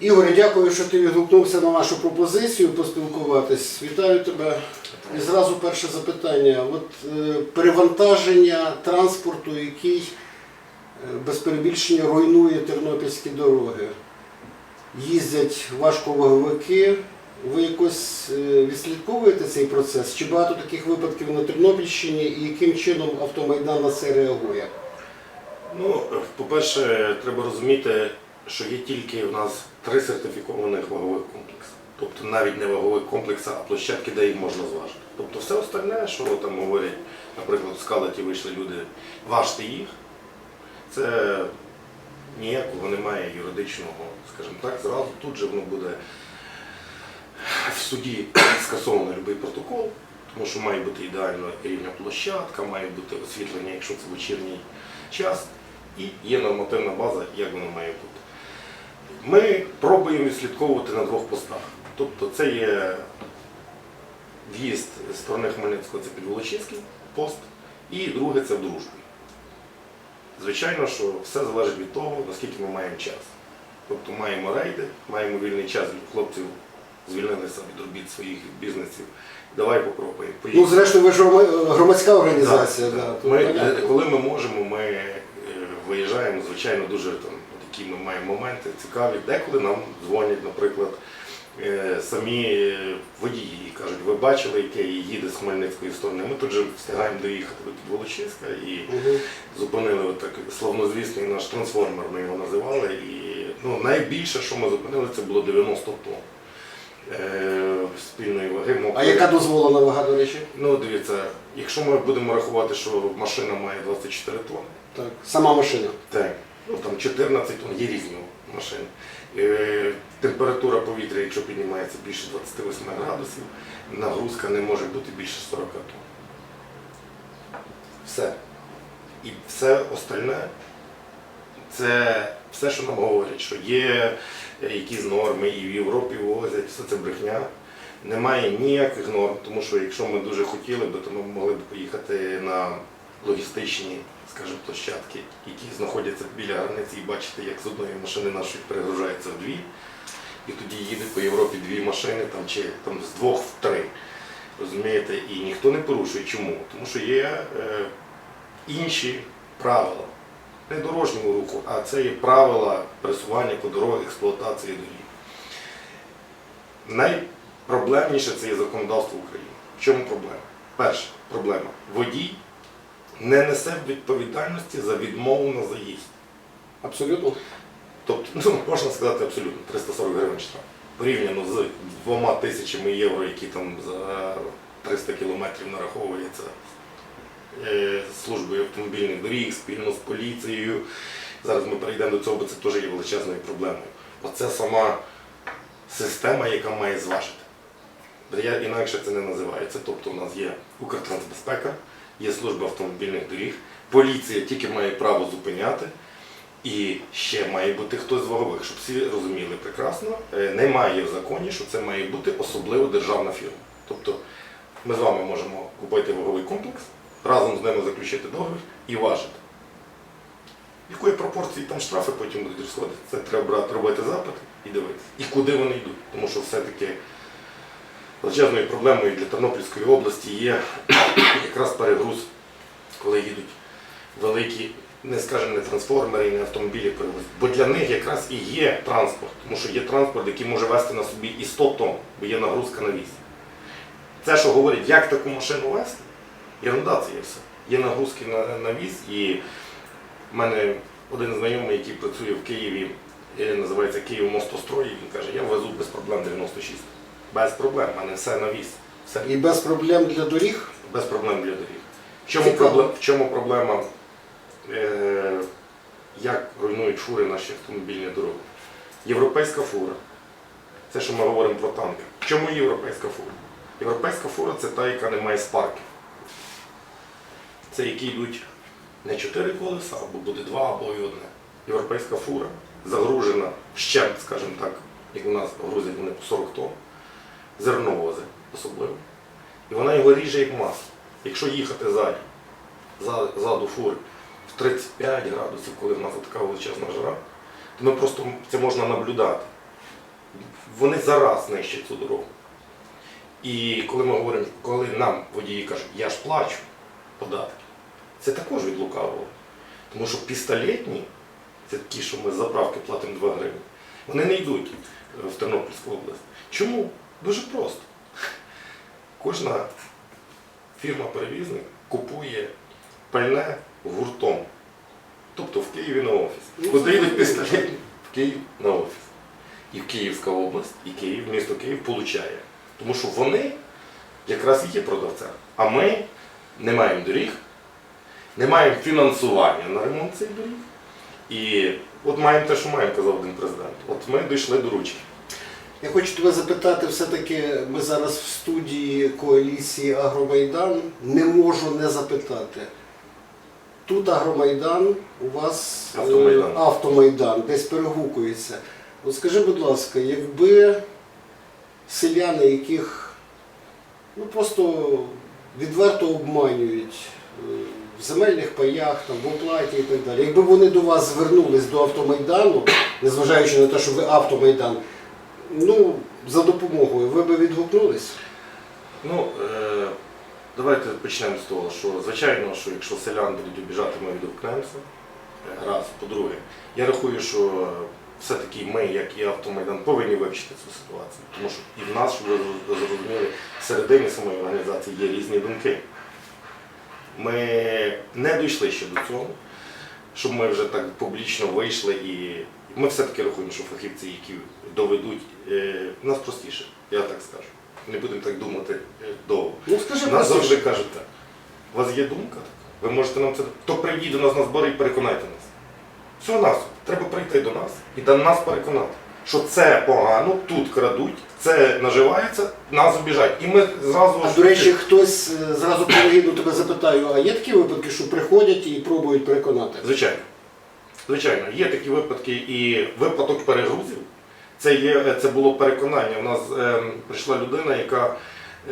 Ігорі, дякую, що ти відгукнувся на нашу пропозицію поспілкуватись. Вітаю тебе. І зразу перше запитання. От е, перевантаження транспорту, який е, без перебільшення руйнує тернопільські дороги. Їздять важковаговики. Ви якось е, відслідковуєте цей процес? Чи багато таких випадків на Тернопільщині і яким чином автомайдан на це реагує? Ну, по-перше, треба розуміти, що є тільки у нас три сертифікованих вагових комплекси. Тобто навіть не вагових комплекси, а площадки, де їх можна зважити. Тобто все остальне, що там говорять, наприклад, в скалаті вийшли люди, важте їх, це ніякого немає юридичного, скажімо так, зразу тут же воно буде в суді скасовано будь-який протокол, тому що має бути ідеально рівня площадка, має бути освітлення, якщо це вечірній час, і є нормативна база, як воно має бути. Ми пробуємо відслідковувати на двох постах. Тобто це є в'їзд з сторони Хмельницького, це Підволочиський пост, і друге це в дружбі. Звичайно, що все залежить від того, наскільки ми маємо час. Тобто маємо рейди, маємо вільний час від хлопців, звільнилися від робіт своїх бізнесів. Давай попробуємо. Ну, зрештою, ви ж громадська організація. Так, Да, Ми, коли ми можемо, ми е, виїжджаємо, звичайно, дуже там, такі ми маємо моменти цікаві. Деколи нам дзвонять, наприклад, е, самі е, водії і кажуть, ви бачили, яке їде з Хмельницької сторони. Ми тут же встигаємо доїхати до Підволочиська і Мгм. зупинили от так славнозвісний наш трансформер, ми його називали. І ну, найбільше, що ми зупинили, це було 90 тонн. Е, спільної ваги. А яка дозволена вага, до речі? Ну, дивіться, якщо ми будемо рахувати, що машина має 24 тонн, Так, сама машина. так, ну там 14 тонн, є різні машини. Е, температура повітря, якщо піднімається більше 28 градусів, нагрузка не може бути більше 40 тонн. Все. І все остальне, це все, що нам говорять, що є якісь норми і в Європі возять, все це брехня. Немає ніяких норм, тому що якщо ми дуже хотіли би, то ми могли б поїхати на логістичні, скажімо, площадки, які знаходяться біля границі, і бачити, як з одної машини нашої перегружається в дві, і тоді їде по Європі дві машини, там, чи там, з двох в три. Розумієте? І ніхто не порушує. Чому? Тому що є е, інші правила. Не дорожнього руху, а це є правила пересування по дорогах експлуатації доріг. Найпроблемніше це є законодавство України. В чому проблема? Перша проблема. Водій не несе відповідальності за відмову на заїзд. Абсолютно. Тобто, ну, можна сказати абсолютно 340 гривень штраф. Порівняно з двома тисячами євро, які там за 300 кілометрів нараховується е, службою автомобільних доріг, спільно з поліцією. Зараз ми перейдемо до цього, бо це теж є величезною проблемою. Оце сама система, яка має зважити. Я інакше це не називаю. Це тобто у нас є Укртрансбезпека, є служба автомобільних доріг, поліція тільки має право зупиняти. І ще має бути хтось з вагових, щоб всі розуміли прекрасно. Е, Немає в законі, що це має бути особливо державна фірма. Тобто ми з вами можемо купити ваговий комплекс, разом з ними заключити договір і важити. Якої пропорції там штрафи потім будуть розходити? Це треба робити запит і дивитися. І куди вони йдуть. Тому що все-таки величезною проблемою для Тернопільської області є якраз перегруз, коли їдуть великі, не скажімо, не трансформери, і не автомобілі перевозять. Бо для них якраз і є транспорт, тому що є транспорт, який може вести на собі і 100 тонн, бо є нагрузка на віз. Це, що говорять, як таку машину вести, ерунда це є все. Є нагрузки на, на віз, і в мене один знайомий, який працює в Києві, е, називається Київ мостострой, він каже, я везу без проблем 96. Без проблем, в мене все на віз. Все. І без проблем для доріг. Без проблем для доріг. В чому, Цікаво. проблема, в чому проблема, е, як руйнують фури наші автомобільні дороги? Європейська фура. Це що ми говоримо про танки. В чому європейська фура? Європейська фура це та, яка не має спарків. Це які йдуть не чотири колеса, або буде два, або і одне. Європейська фура загружена ще, скажімо так, як у нас грузять вони по 40 тонн, зерновози особливо. І вона його ріже як масло. Якщо їхати ззаді, за- ззаду фури в 35 градусів, коли в нас така величезна жара, то ми просто це можна наблюдати. вони зараз нищать цю дорогу. І коли ми говоримо, коли нам водії кажуть, я ж плачу податки, це також від лукавого. Тому що пістолетні, це ті, що ми з заправки платимо 2 гривні, вони не йдуть в Тернопільську область. Чому? Дуже просто. Кожна фірма-перевізник купує пальне гуртом. Тобто в Києві на офіс. Ну, Куди йдуть пістолет? В Київ на офіс. І Київська область, і Київ, місто Київ получає. Тому що вони якраз і є продавцем. А ми не маємо доріг, не маємо фінансування на ремонт цих доріг. І от маємо те, що маємо, казав один президент. От ми дійшли до ручки. Я хочу тебе запитати, все-таки ми зараз в студії коаліції Агромайдан. Не можу не запитати. Тут Агромайдан, у вас е, Автомайдан. автомайдан, десь перегукується. От скажи, будь ласка, якби селяни, яких ну, просто відверто обманюють е, в земельних паях, там, в оплаті і так далі, якби вони до вас звернулись до автомайдану, незважаючи на те, що ви автомайдан, ну, за допомогою, ви би відгукнулись? Ну, е, давайте почнемо з того, що звичайно, що якщо селян будуть обіжати, ми відгукнемося. Раз. По-друге, я рахую, що все-таки ми, як і автомайдан, повинні вивчити цю ситуацію. Тому що і в нас, щоб ви зрозуміли, всередині самої організації є різні думки. Ми не дійшли ще до цього, щоб ми вже так публічно вийшли і ми все-таки рахуємо, що фахівці, які доведуть, е, нас простіше, я так скажу. Не будемо так думати е, довго. Ну скажи Нас завжди кажуть так. У вас є думка така? Ви можете нам це. То прийдіть до нас на збори і переконайте нас. Всього нас. Треба прийти до нас і до нас переконати, що це погано, тут крадуть, це наживається, нас обіжають. І ми зразу. а до речі, хтось е, зразу колегійно тебе запитаю, а є такі випадки, що приходять і пробують переконати? Звичайно. Звичайно, є такі випадки і випадок перегрузів. Це, є, це було переконання. У нас е, прийшла людина, яка,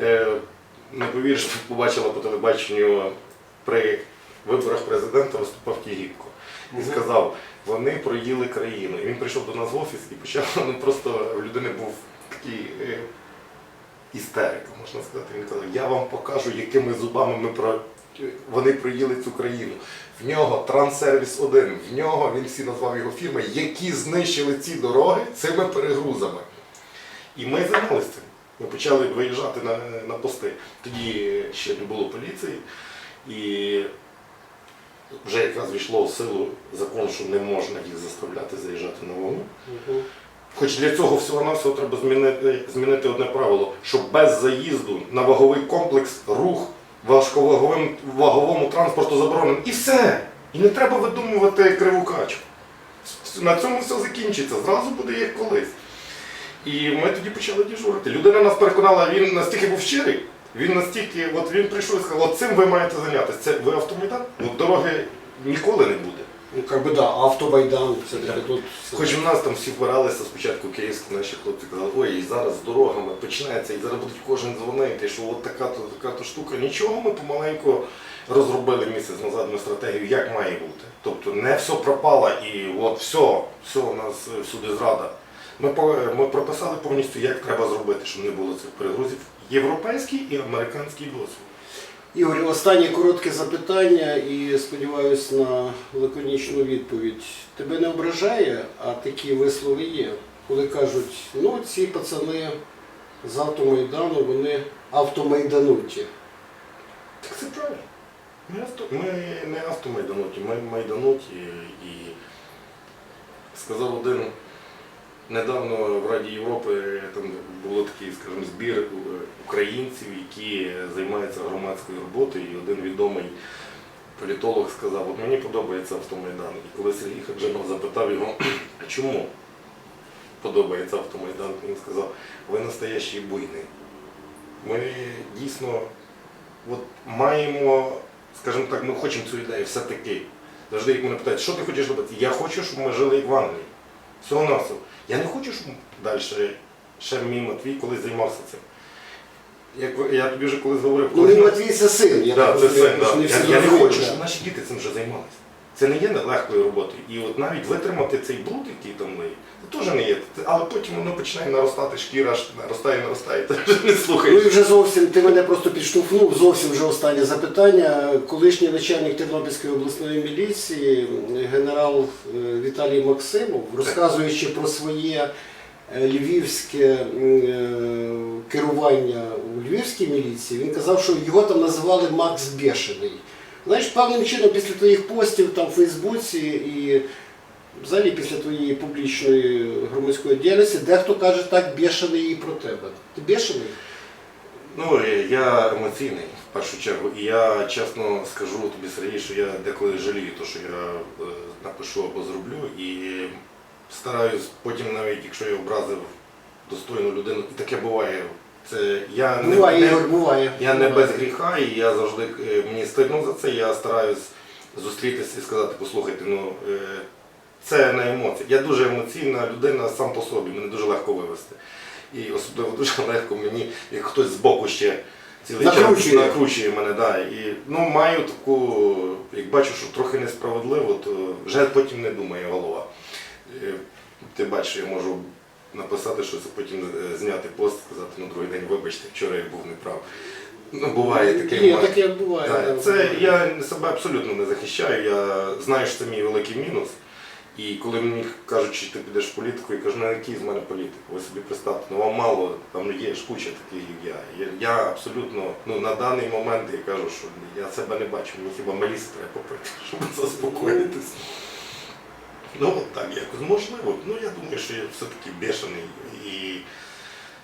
е, не повіриш, побачила по телебаченню при виборах президента виступав Тігіпко. І сказав, вони проїли країну. І він прийшов до нас в офіс і почав, ну просто в людини був такий е, істерика, можна сказати. Він казав, я вам покажу, якими зубами ми про... вони проїли цю країну. В нього Транссервіс 1, в нього він всі назвав його фірми, які знищили ці дороги цими перегрузами. І ми займалися цим. Ми почали виїжджати на, на пости. Тоді ще не було поліції. І вже якраз війшло в силу закон, що не можна їх заставляти заїжджати на вогну. Мгм. Хоч для цього всього навсього треба змінити, змінити одне правило, що без заїзду на ваговий комплекс рух важковаговим ваговому транспорту заборонено. І все. І не треба видумувати криву качку. На цьому все закінчиться. Зразу буде як колись. І ми тоді почали діжурити. Людина нас переконала, він настільки був щирий, він настільки, от він прийшов і сказав, цим ви маєте зайнятися. Це ви автомайдан? От дороги ніколи не буде. Ну, как би да, автомайдан, це таки тут. Хоч в нас там всі впиралися спочатку київські наші хлопці казали, ой, і зараз з дорогами почнеться, і зараз будуть кожен дзвонити, що от така то така то штука. Нічого ми помаленьку розробили місяць назад ми стратегію, як має бути. Тобто не все пропало і от все, все у нас е, всюди зрада. Ми, по- ми прописали повністю, як треба зробити, щоб не було цих перегрузів. Європейський і американський досвід. Ігор, останнє коротке запитання і сподіваюся на лаконічну відповідь. Тебе не ображає, а такі вислови є, коли кажуть, ну ці пацани з автомайдану, вони автомайдануті. Так це правильно. Ми, авто, ми не автомайдануті, ми майдануті. І сказав один недавно в Раді Європи там було такий, скажімо, збір е, українців, які займаються громадською роботою. І один відомий політолог сказав, от мені подобається автомайдан. І коли Сергій Хаджанов запитав його, чому подобається автомайдан, він сказав, ви настоящий буйний. Ми дійсно от маємо, скажімо так, ми хочемо цю ідею все-таки. Завжди як мене питають, що ти хочеш робити? Я хочу, щоб ми жили як в Англії. Всього навсього. Я не хочу, щоб далі ще мій Матвій колись займався цим. Як я тобі вже колись говорив, Ну коли- Матвій це син, я так це син. Я, я не хочу, щоб наші діти цим вже займалися. Це не є легкою роботою. І от навіть витримати цей бруд, який там лиє, це теж не є. Але потім воно починає наростати, шкіра аж наростає, наростає, ти вже не Ну і вже зовсім ти мене просто підштовхнув. Зовсім вже останнє запитання. Колишній начальник Тернопільської обласної міліції, генерал е, Віталій Максимов, розказуючи про своє е, львівське е, керування у львівській міліції, він казав, що його там називали Макс Бешений. Знаєш, певним чином після твоїх постів там в Фейсбуці і взагалі після твоєї публічної громадської діяльності, дехто каже так бешений і про тебе. Ти бешений? Ну, е, я емоційний в першу чергу, і я чесно скажу тобі, Сергій, що я деколи жалію, те, що я е, напишу або зроблю, і стараюсь потім, навіть якщо я образив достойну людину, і таке буває. Це я не- Буває, не, Ігор, буває. я не без гріха, і я завжди е, мені стидно за це. Я стараюсь зустрітися і сказати, послухайте, ну е, це не емоції. Я дуже емоційна людина сам по собі, мене дуже легко вивести. І особливо дуже легко мені, як хтось збоку ще цілий Накручує. час накручує мене. Да. І ну, маю таку, як бачу, що трохи несправедливо, то вже потім не думає голова. Е, Ти бачиш, я можу написати щось, а потім е, зняти пост, сказати на другий день, вибачте, вчора я був неправ. Ну, буває таке. Момент. таке буває. Так. Це я себе абсолютно не захищаю. Я знаю, що це мій великий мінус. І коли мені кажуть, що ти підеш в політику, я кажу, на який з мене політик? Ви собі представте, ну вам мало, там є ж куча таких, як я. я. Я абсолютно, ну на даний момент я кажу, що я себе не бачу, мені хіба меліс треба попити, щоб заспокоїтися. Ну, так якось можливо. Ну я думаю, що я все-таки бешений і.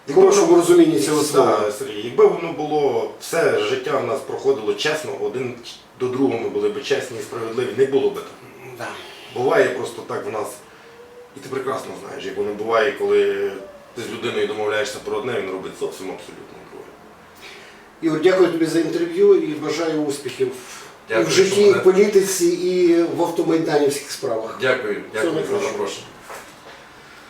В хорошому розумінні цього слова. Сергій, якби воно було все життя в нас проходило чесно, один до другого ми були б чесні і справедливі, не було б так. Да. Буває просто так в нас, і ти прекрасно знаєш, як воно буває, коли ти з людиною домовляєшся про одне, він робить зовсім абсолютно друге. Ігор, дякую тобі за інтерв'ю і бажаю успіхів і в житті, і в політиці, і в автомайданівських справах. Дякую, дякую за запрошення.